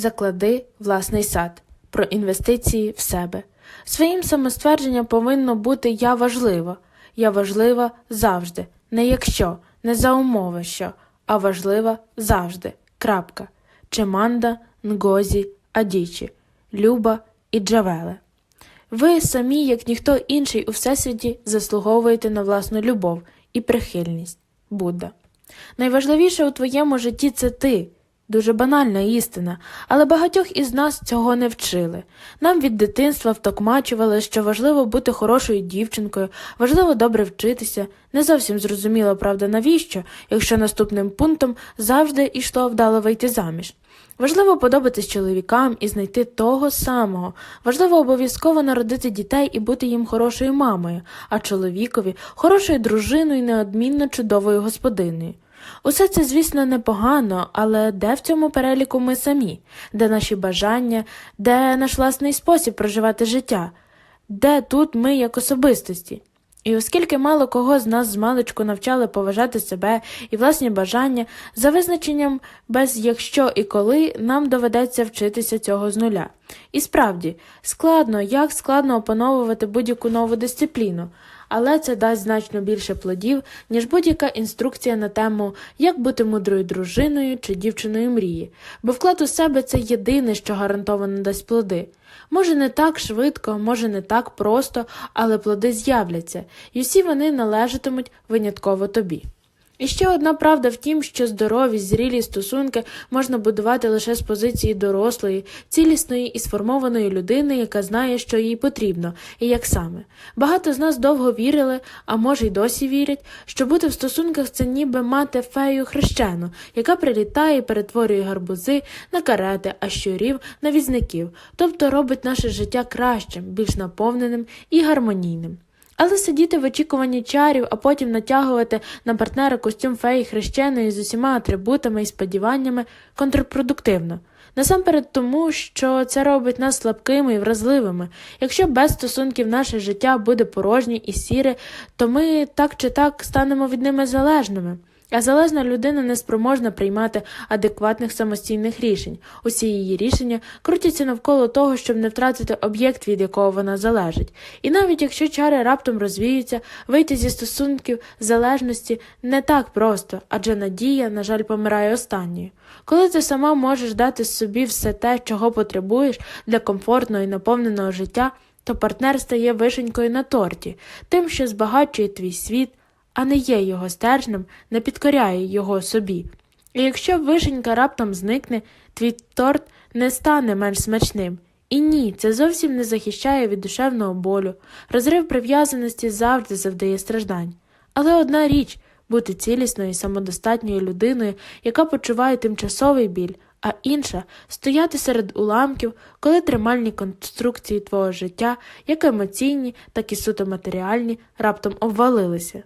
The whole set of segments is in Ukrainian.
Заклади власний сад про інвестиції в себе. Своїм самоствердженням повинно бути я важлива. Я важлива завжди, не якщо, не за умови що, а важлива завжди. Крапка. Чеманда, Нгозі, Адічі, Люба і Джавеле. Ви самі, як ніхто інший у всесвіті, заслуговуєте на власну любов і прихильність. Будда. Найважливіше у твоєму житті це ти. Дуже банальна істина, але багатьох із нас цього не вчили. Нам від дитинства втокмачували, що важливо бути хорошою дівчинкою, важливо добре вчитися. Не зовсім зрозуміло, правда, навіщо, якщо наступним пунктом завжди йшло вдало вийти заміж. Важливо подобатись чоловікам і знайти того самого. Важливо обов'язково народити дітей і бути їм хорошою мамою, а чоловікові хорошою дружиною і неодмінно чудовою господинею. Усе це, звісно, непогано, але де в цьому переліку ми самі, де наші бажання, де наш власний спосіб проживати життя, де тут ми як особистості? І оскільки мало кого з нас з маличку навчали поважати себе і власні бажання, за визначенням без якщо і коли нам доведеться вчитися цього з нуля. І справді, складно, як складно опановувати будь-яку нову дисципліну, але це дасть значно більше плодів, ніж будь-яка інструкція на тему, як бути мудрою дружиною чи дівчиною мрії, бо вклад у себе це єдине, що гарантовано дасть плоди. Може, не так швидко, може, не так просто, але плоди з'являться, і всі вони належатимуть винятково тобі. І ще одна правда в тім, що здорові, зрілі стосунки можна будувати лише з позиції дорослої, цілісної і сформованої людини, яка знає, що їй потрібно, і як саме. Багато з нас довго вірили, а може й досі вірять, що бути в стосунках це ніби мати фею хрещену, яка прилітає і перетворює гарбузи на карети, а щурів на візників, тобто робить наше життя кращим, більш наповненим і гармонійним. Але сидіти в очікуванні чарів, а потім натягувати на партнера костюм феї хрещеної з усіма атрибутами і сподіваннями контрпродуктивно. Насамперед тому, що це робить нас слабкими і вразливими. Якщо без стосунків наше життя буде порожнє і сіре, то ми так чи так станемо від ними залежними. А залежна людина не спроможна приймати адекватних самостійних рішень. Усі її рішення крутяться навколо того, щоб не втратити об'єкт, від якого вона залежить. І навіть якщо чари раптом розвіються, вийти зі стосунків залежності не так просто, адже надія, на жаль, помирає останньою. Коли ти сама можеш дати собі все те, чого потребуєш для комфортного і наповненого життя, то партнер стає вишенькою на торті, тим, що збагачує твій світ а не є його стержнем, не підкоряє його собі. І якщо вишенька раптом зникне, твій торт не стане менш смачним. І ні, це зовсім не захищає від душевного болю, розрив прив'язаності завжди завдає страждань. Але одна річ бути цілісною і самодостатньою людиною, яка почуває тимчасовий біль, а інша стояти серед уламків, коли тримальні конструкції твого життя, як емоційні, так і суто матеріальні, раптом обвалилися.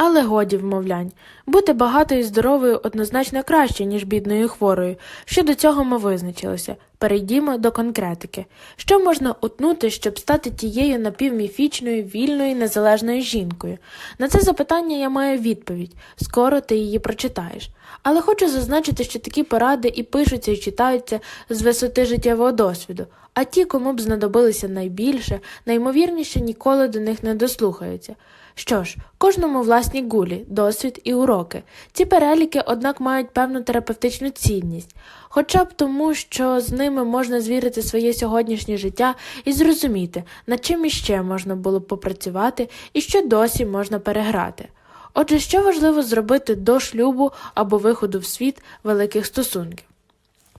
Але годі вмовлянь. Бути багатою і здоровою однозначно краще, ніж бідною і хворою. Щодо цього ми визначилися. Перейдімо до конкретики. Що можна утнути, щоб стати тією напівміфічною, вільною, незалежною жінкою? На це запитання я маю відповідь. Скоро ти її прочитаєш. Але хочу зазначити, що такі поради і пишуться, і читаються з висоти життєвого досвіду, а ті, кому б знадобилися найбільше, наймовірніше ніколи до них не дослухаються. Що ж, кожному власні гулі, досвід і уроки. Ці переліки, однак, мають певну терапевтичну цінність, хоча б тому, що з ними можна звірити своє сьогоднішнє життя і зрозуміти, над чим іще можна було б попрацювати і що досі можна переграти. Отже, що важливо зробити до шлюбу або виходу в світ великих стосунків?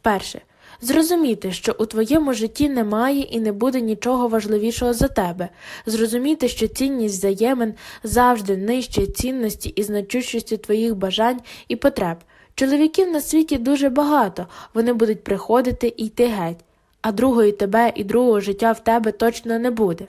Перше. Зрозуміти, що у твоєму житті немає і не буде нічого важливішого за тебе, зрозуміти, що цінність взаємин завжди нижче цінності і значущості твоїх бажань і потреб. Чоловіків на світі дуже багато, вони будуть приходити і йти геть, а другої тебе і другого життя в тебе точно не буде.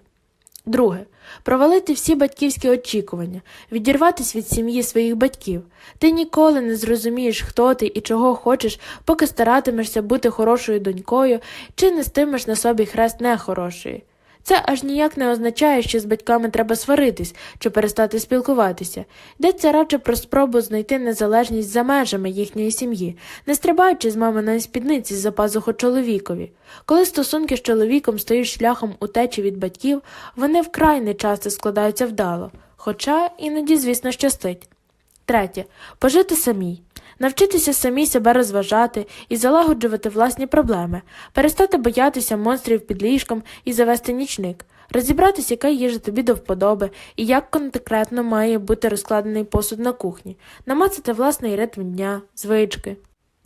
Друге провалити всі батьківські очікування, відірватися від сім'ї своїх батьків. Ти ніколи не зрозумієш, хто ти і чого хочеш, поки старатимешся бути хорошою донькою чи нестимеш на собі хрест нехорошої. Це аж ніяк не означає, що з батьками треба сваритись чи перестати спілкуватися. Йдеться радше про спробу знайти незалежність за межами їхньої сім'ї, не стрибаючи з маминої спідниці за пазуху чоловікові. Коли стосунки з чоловіком стають шляхом утечі від батьків, вони вкрай не часто складаються вдало, хоча іноді, звісно, щастить. Третє пожити самій. Навчитися самі себе розважати і залагоджувати власні проблеми, перестати боятися монстрів під ліжком і завести нічник, розібратися, яка їжа тобі до вподоби і як конкретно має бути розкладений посуд на кухні, намацати власний ритм дня, звички.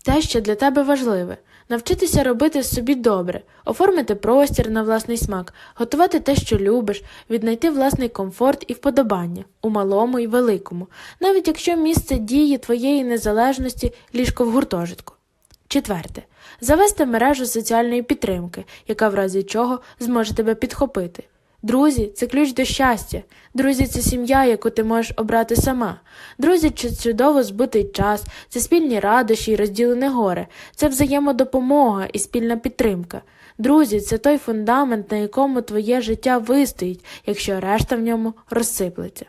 Те, що для тебе важливе, навчитися робити собі добре, оформити простір на власний смак, готувати те, що любиш, віднайти власний комфорт і вподобання у малому і великому, навіть якщо місце дії твоєї незалежності ліжко в гуртожитку. Четверте. Завести мережу соціальної підтримки, яка в разі чого зможе тебе підхопити. Друзі це ключ до щастя. Друзі це сім'я, яку ти можеш обрати сама. Друзі це чудово збутий час, це спільні радощі і розділене горе, це взаємодопомога і спільна підтримка. Друзі, це той фундамент, на якому твоє життя вистоїть, якщо решта в ньому розсиплеться.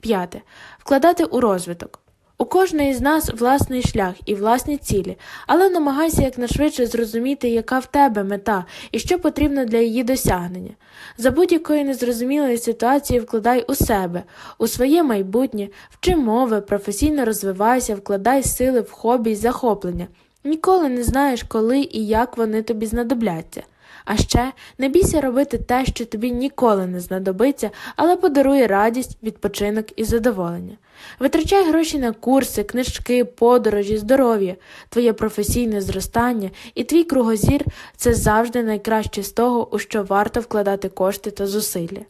П'яте. Вкладати у розвиток. У кожної з нас власний шлях і власні цілі, але намагайся якнайшвидше зрозуміти, яка в тебе мета і що потрібно для її досягнення. За будь-якої незрозумілої ситуації вкладай у себе, у своє майбутнє, вчи мови, професійно розвивайся, вкладай сили в хобі й захоплення. Ніколи не знаєш, коли і як вони тобі знадобляться. А ще не бійся робити те, що тобі ніколи не знадобиться, але подарує радість, відпочинок і задоволення. Витрачай гроші на курси, книжки, подорожі, здоров'я, твоє професійне зростання і твій кругозір це завжди найкраще з того, у що варто вкладати кошти та зусилля.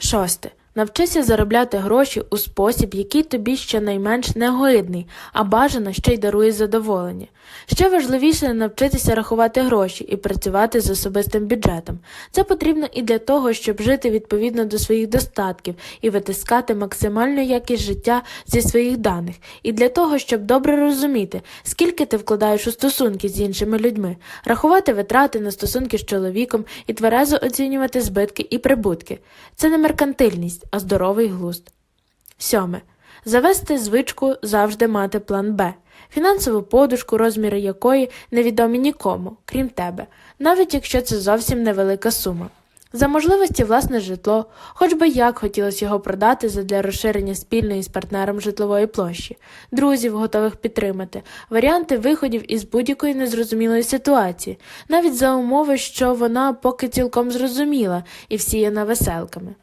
Шосте. Навчися заробляти гроші у спосіб, який тобі щонайменш негидний, а бажано ще й дарує задоволення. Ще важливіше навчитися рахувати гроші і працювати з особистим бюджетом. Це потрібно і для того, щоб жити відповідно до своїх достатків і витискати максимальну якість життя зі своїх даних, і для того, щоб добре розуміти, скільки ти вкладаєш у стосунки з іншими людьми, рахувати витрати на стосунки з чоловіком і тверезо оцінювати збитки і прибутки. Це не меркантильність а здоровий глузд. Сьоме. Завести звичку завжди мати план Б, фінансову подушку, розміри якої невідомі нікому, крім тебе, навіть якщо це зовсім невелика сума. За можливості власне житло, хоч би як хотілося його продати задля розширення спільної з партнером житлової площі, друзів, готових підтримати, варіанти виходів із будь-якої незрозумілої ситуації, навіть за умови, що вона поки цілком зрозуміла і всіяна веселками.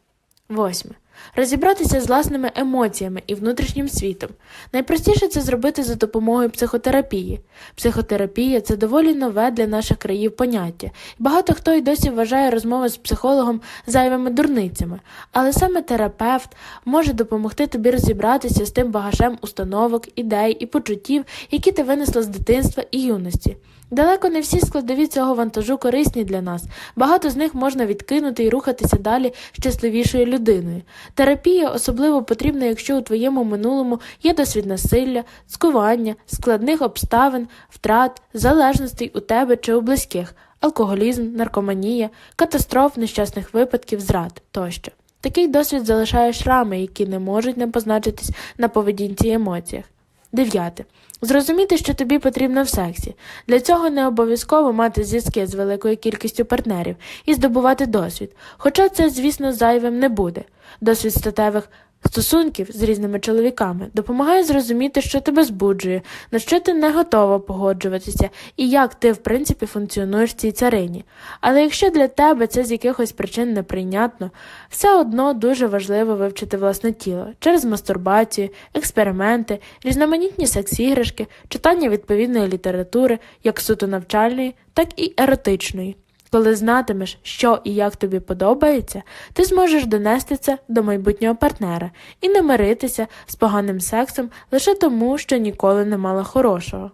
Восьме. Розібратися з власними емоціями і внутрішнім світом. Найпростіше це зробити за допомогою психотерапії. Психотерапія це доволі нове для наших країв поняття, багато хто й досі вважає розмови з психологом зайвими дурницями, але саме терапевт може допомогти тобі розібратися з тим багажем установок, ідей і почуттів, які ти винесла з дитинства і юності. Далеко не всі складові цього вантажу корисні для нас, багато з них можна відкинути і рухатися далі щасливішою людиною. Терапія особливо потрібна, якщо у твоєму минулому є досвід насилля, скування, складних обставин, втрат, залежностей у тебе чи у близьких, алкоголізм, наркоманія, катастроф, нещасних випадків, зрад тощо. Такий досвід залишає шрами, які не можуть не позначитись на поведінці і емоціях. Дев'яте. Зрозуміти, що тобі потрібно в сексі. Для цього не обов'язково мати зв'язки з великою кількістю партнерів і здобувати досвід, хоча це, звісно, зайвим не буде. Досвід статевих стосунків з різними чоловіками допомагає зрозуміти, що тебе збуджує, на що ти не готова погоджуватися і як ти, в принципі, функціонуєш в цій царині. Але якщо для тебе це з якихось причин неприйнятно, все одно дуже важливо вивчити власне тіло через мастурбацію, експерименти, різноманітні секс-іграшки, читання відповідної літератури, як суто навчальної, так і еротичної. Коли знатимеш, що і як тобі подобається, ти зможеш донести це до майбутнього партнера і не миритися з поганим сексом лише тому, що ніколи не мала хорошого.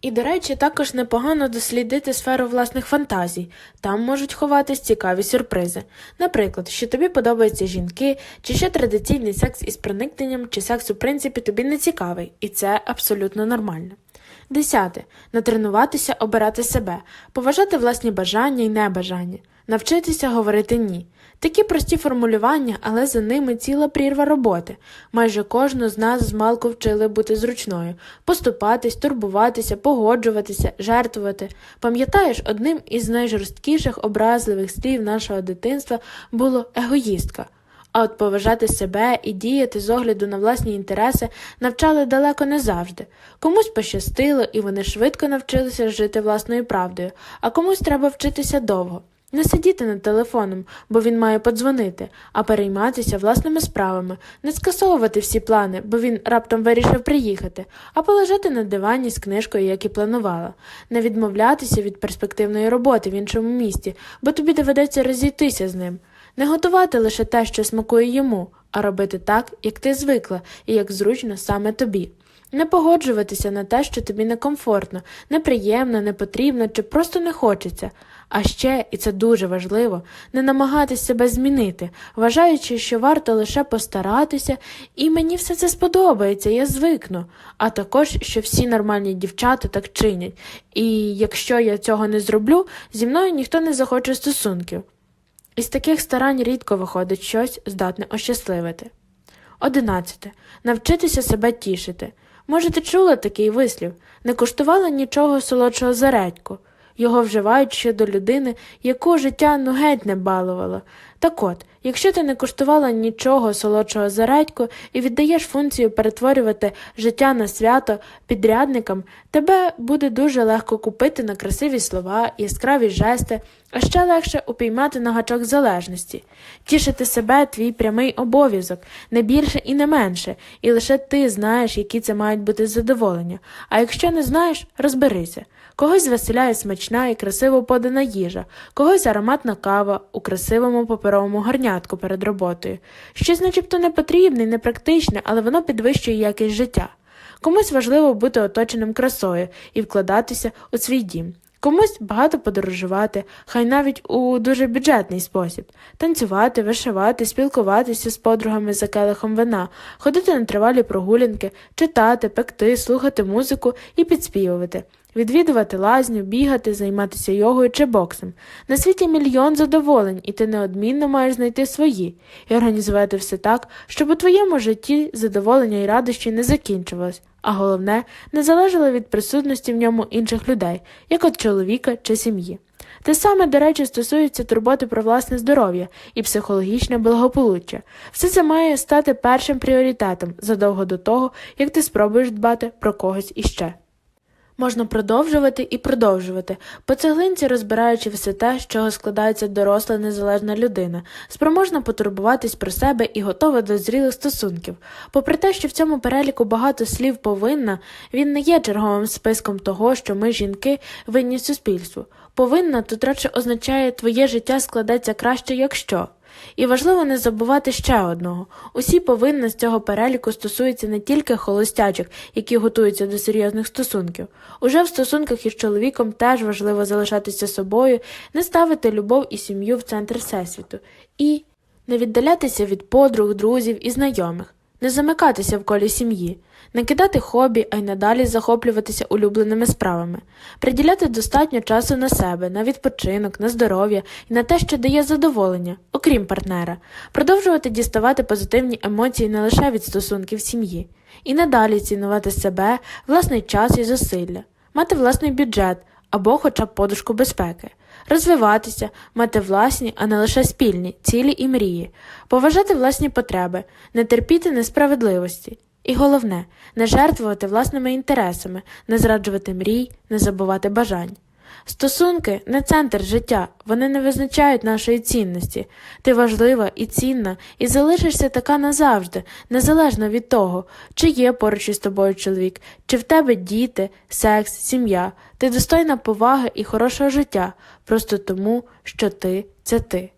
І, до речі, також непогано дослідити сферу власних фантазій. Там можуть ховатись цікаві сюрпризи. Наприклад, що тобі подобаються жінки, чи що традиційний секс із проникненням, чи секс у принципі тобі не цікавий, і це абсолютно нормально. Десяте. Натренуватися обирати себе, поважати власні бажання і небажання, навчитися говорити ні. Такі прості формулювання, але за ними ціла прірва роботи. Майже кожну з нас змалку вчили бути зручною, поступатись, турбуватися, погоджуватися, жертвувати. Пам'ятаєш, одним із найжорсткіших образливих слів нашого дитинства було егоїстка. А от поважати себе і діяти з огляду на власні інтереси навчали далеко не завжди. Комусь пощастило, і вони швидко навчилися жити власною правдою, а комусь треба вчитися довго. Не сидіти над телефоном, бо він має подзвонити, а перейматися власними справами, не скасовувати всі плани, бо він раптом вирішив приїхати, а полежати на дивані з книжкою, як і планувала, не відмовлятися від перспективної роботи в іншому місті, бо тобі доведеться розійтися з ним. Не готувати лише те, що смакує йому, а робити так, як ти звикла і як зручно саме тобі. Не погоджуватися на те, що тобі некомфортно, неприємно, непотрібно чи просто не хочеться. А ще, і це дуже важливо, не намагатись себе змінити, вважаючи, що варто лише постаратися, і мені все це сподобається, я звикну. А також, що всі нормальні дівчата так чинять, і якщо я цього не зроблю, зі мною ніхто не захоче стосунків. Із таких старань рідко виходить щось здатне ощасливити. Одинадцяте. Навчитися себе тішити. Може, ти чула такий вислів не куштувала нічого солодшого за редьку. Його вживають ще до людини, яку життя ну геть не балувало. Так от, якщо ти не куштувала нічого солодшого за редьку і віддаєш функцію перетворювати життя на свято підрядникам, тебе буде дуже легко купити на красиві слова, яскраві жести, а ще легше упіймати на гачок залежності. Тішити себе твій прямий обов'язок, не більше і не менше, і лише ти знаєш, які це мають бути задоволення. А якщо не знаєш, розберися. Когось звеселяє смачна і красиво подана їжа, когось ароматна кава у красивому паперовому гарнятку перед роботою. Щось начебто не потрібне, і непрактичне, але воно підвищує якість життя. Комусь важливо бути оточеним красою і вкладатися у свій дім. Комусь багато подорожувати, хай навіть у дуже бюджетний спосіб, танцювати, вишивати, спілкуватися з подругами за келихом вина, ходити на тривалі прогулянки, читати, пекти, слухати музику і підспівувати, відвідувати лазню, бігати, займатися йогою чи боксом. На світі мільйон задоволень, і ти неодмінно маєш знайти свої і організувати все так, щоб у твоєму житті задоволення і радощі не закінчувалось, а головне, не залежало від присутності в ньому інших людей, як от чоловіка чи сім'ї. Те саме, до речі, стосується турботи про власне здоров'я і психологічне благополуччя. Все це має стати першим пріоритетом задовго до того, як ти спробуєш дбати про когось іще. Можна продовжувати і продовжувати, по цеглинці розбираючи все те, з чого складається доросла незалежна людина, спроможна потурбуватись про себе і готова до зрілих стосунків. Попри те, що в цьому переліку багато слів повинна, він не є черговим списком того, що ми, жінки, винні суспільству. Повинна тут радше означає твоє життя складеться краще, якщо. І важливо не забувати ще одного: усі повинні з цього переліку стосуються не тільки холостячок, які готуються до серйозних стосунків. Уже в стосунках із чоловіком теж важливо залишатися собою, не ставити любов і сім'ю в центр всесвіту, і не віддалятися від подруг, друзів і знайомих, не замикатися в колі сім'ї, не кидати хобі, а й надалі захоплюватися улюбленими справами, приділяти достатньо часу на себе, на відпочинок, на здоров'я і на те, що дає задоволення, окрім партнера, продовжувати діставати позитивні емоції не лише від стосунків сім'ї, і надалі цінувати себе, власний час і зусилля, мати власний бюджет або хоча б подушку безпеки. Розвиватися, мати власні, а не лише спільні, цілі і мрії, поважати власні потреби, не терпіти несправедливості. І головне, не жертвувати власними інтересами, не зраджувати мрій, не забувати бажань. Стосунки не центр життя, вони не визначають нашої цінності. Ти важлива і цінна, і залишишся така назавжди, незалежно від того, чи є поруч із тобою чоловік, чи в тебе діти, секс, сім'я. Ти достойна поваги і хорошого життя, просто тому, що ти це ти.